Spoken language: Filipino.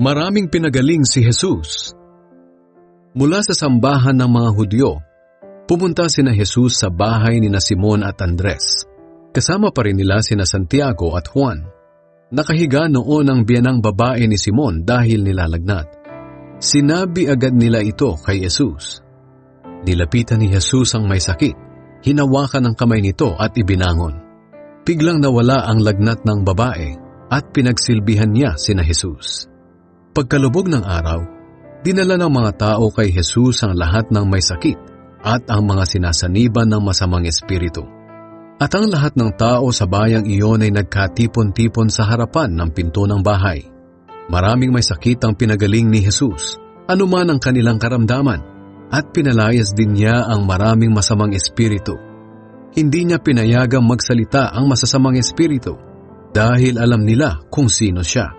Maraming pinagaling si Jesus. Mula sa sambahan ng mga Hudyo, pumunta sina Jesus sa bahay ni na Simon at Andres. Kasama pa rin nila sina Santiago at Juan. Nakahiga noon ang biyanang babae ni Simon dahil nilalagnat. Sinabi agad nila ito kay Jesus. Nilapitan ni Jesus ang may sakit, hinawakan ang kamay nito at ibinangon. Biglang nawala ang lagnat ng babae at pinagsilbihan niya sina Jesus. Pagkalubog ng araw, dinala ng mga tao kay Jesus ang lahat ng may sakit at ang mga sinasaniban ng masamang espiritu. At ang lahat ng tao sa bayang iyon ay nagkatipon-tipon sa harapan ng pinto ng bahay. Maraming may sakit ang pinagaling ni Jesus, anuman ang kanilang karamdaman, at pinalayas din niya ang maraming masamang espiritu. Hindi niya pinayagang magsalita ang masasamang espiritu dahil alam nila kung sino siya.